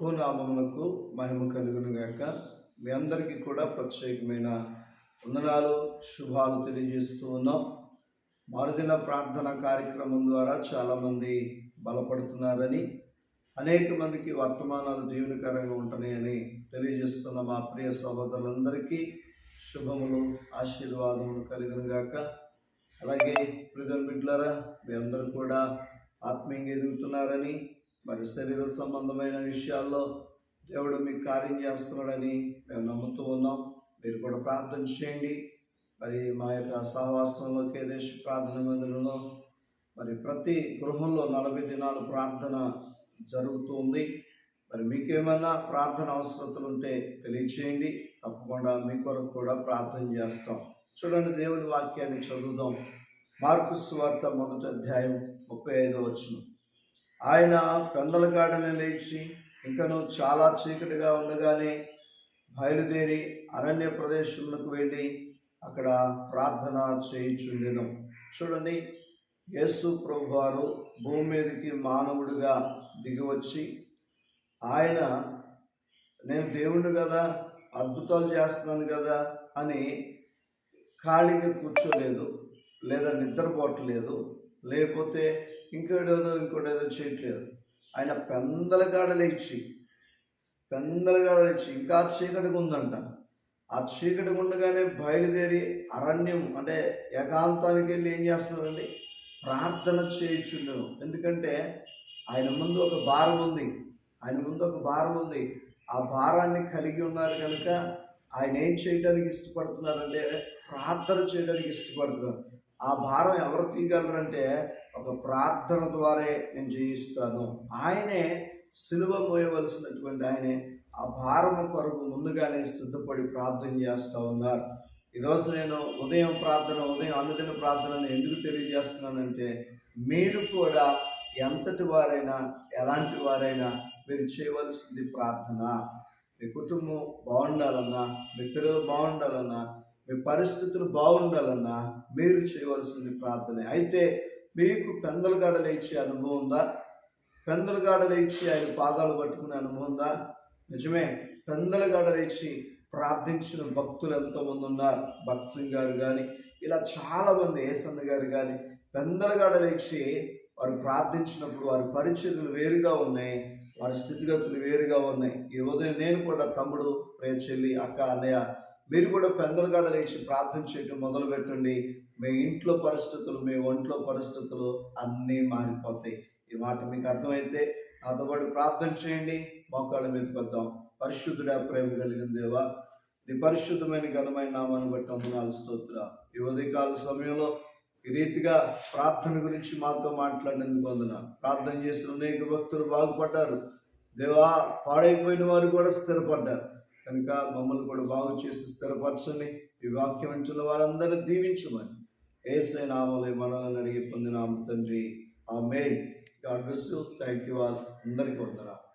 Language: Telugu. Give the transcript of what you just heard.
ప్రభు నామమునకు మహిమ కలుగును గాక. మీ అందరికీ కూడా ప్రత్యేకమైన వందనాలు శుభాలు తెలియజేస్తూ ఉన్నాం. మరుదిన ప్రార్థన కార్యక్రమం ద్వారా చాలామంది బలపడుతున్నారని అనేక మందికి వర్తమానాలు దీవెనకరంగా ఉంటున్నాయని తెలియజేస్తున్న మా ప్రియ సహోదరులందరికీ శుభములు ఆశీర్వాదములు కలిగిన గాక. అలాగే ప్రియుల బిడ్లరా మీ అందరూ కూడా ఆత్మీయంగా ఎదుగుతున్నారని మరి శరీర సంబంధమైన విషయాల్లో దేవుడు మీకు కార్యం చేస్తున్నాడని మేము నమ్ముతూ ఉన్నాం. మీరు కూడా ప్రార్థన చేయండి. మరి మా యొక్క సహవాసంలో కేదేశ ప్రార్థన మందిరంలో మరి ప్రతి గృహంలో నలభై దినాలు ప్రార్థన జరుగుతుంది మరి మీకేమన్నా ప్రార్థన అవసరతలు ఉంటే తెలియచేయండి. తప్పకుండా మీ కొరకు కూడా ప్రార్థన చేస్తాం. చూడండి దేవుని వాక్యాన్ని చదువుదాం. మార్కు స్వార్థ మొదటి అధ్యాయం ముప్పై ఐదో వచ్చినాం ఆయన పెందల పెందలగాడని లేచి ఇంకను చాలా చీకటిగా ఉండగానే బయలుదేరి అరణ్య ప్రదేశములకు వెళ్ళి అక్కడ ప్రార్థన చేయించుండెను. చూడండి యేసు ప్రభు వారు భూమి మీదకి మానవుడిగా దిగివచ్చి ఆయన నేను దేవుణ్ణి కదా అద్భుతాలు చేస్తున్నాను కదా అని ఖాళీగా కూర్చోలేదు లేదా నిద్రపోవట్లేదు లేకపోతే ఇంకోటేదో ఇంకోటేదో చేయట్లేదు. ఆయన పెందలగాడ లేచి పెందలగాడ లేచి ఇంకా చీకటిగా ఉందంట ఆ చీకటి ఉండగానే బయలుదేరి అరణ్యం అంటే ఏకాంతానికి వెళ్ళి ఏం చేస్తున్నారండి? ప్రార్థన చేయించుండు. ఎందుకంటే ఆయన ముందు ఒక భారం ఉంది. ఆయన ముందు ఒక భారం ఉంది. ఆ భారాన్ని కలిగి ఉన్నారు కనుక ఆయన ఏం చేయడానికి ఇష్టపడుతున్నారంటే ప్రార్థన చేయడానికి ఇష్టపడుతున్నారు. ఆ భారం ఎవరు తీయగలరంటే ఒక ప్రార్థన ద్వారే నేను జయిస్తాను. ఆయనే సిలువ మోయవలసినటువంటి ఆయనే ఆ భారం కొరకు ముందుగానే సిద్ధపడి ప్రార్థన చేస్తూ ఉన్నారు. ఈరోజు నేను ఉదయం ప్రార్థన ఉదయం అనుదిన ప్రార్థనను ఎందుకు తెలియజేస్తున్నానంటే మీరు కూడా ఎంతటి వారైనా ఎలాంటి వారైనా మీరు చేయవలసింది ప్రార్థన. మీ కుటుంబం బాగుండాలన్నా మీ పిల్లలు బాగుండాలన్నా మీ పరిస్థితులు బాగుండాలన్నా మీరు చేయవలసింది ప్రార్థనే. అయితే మీకు పెందలగాడ లేచే అనుభవం ఉందా? పెందలగాడ లేచి ఆయన పాదాలు పట్టుకునే అనుభవం ఉందా? నిజమే పెందలగాడ లేచి ప్రార్థించిన భక్తులు ఎంతోమంది ఉన్నారు. భక్త్ సింగ్ గారు కానీ ఇలా చాలామంది ఏసన్న గారు కానీ పెందలగాడ లేచి వారు ప్రార్థించినప్పుడు వారి పరిస్థితులు వేరుగా ఉన్నాయి. వారి స్థితిగతులు వేరుగా ఉన్నాయి. ఈ ఉదయం నేను కూడా తమ్ముడు ప్రియ చెల్లి అక్క అన్నయ్య మీరు కూడా పెందలుగాడ లేచి ప్రార్థన చేయడం మొదలు పెట్టండి మీ ఇంట్లో పరిస్థితులు మీ ఒంట్లో పరిస్థితులు అన్నీ మారిపోతాయి. ఈ మాట మీకు అర్థమైతే నాతో పాటు ప్రార్థన చేయండి. మోకాళ్ళ మీద పెద్దాం పరిశుద్ధుడా ప్రేమ కలిగిన దేవా నీ పరిశుద్ధమైన ఘనమైన నామాన్ని బట్టి అందునాలు స్తోత్ర ఈ ఉదయకాల సమయంలో ఈ రీతిగా ప్రార్థన గురించి మాతో మాట్లాడినందుకు వందన ప్రార్థన చేసిన అనేక భక్తులు బాగుపడ్డారు. దేవా పాడైపోయిన వారు కూడా స్థిరపడ్డారు. కనుక మమ్మల్ని కూడా బాగు చేసి స్థిరపరచని ఈ వాక్యం వింటున్న వారందరినీ దీవించమని ఏసై నామలే మనల్ని అడిగి పొందినాము తండ్రి. ఆ main god bless you. Thank you all అందరికీ వందనాలు.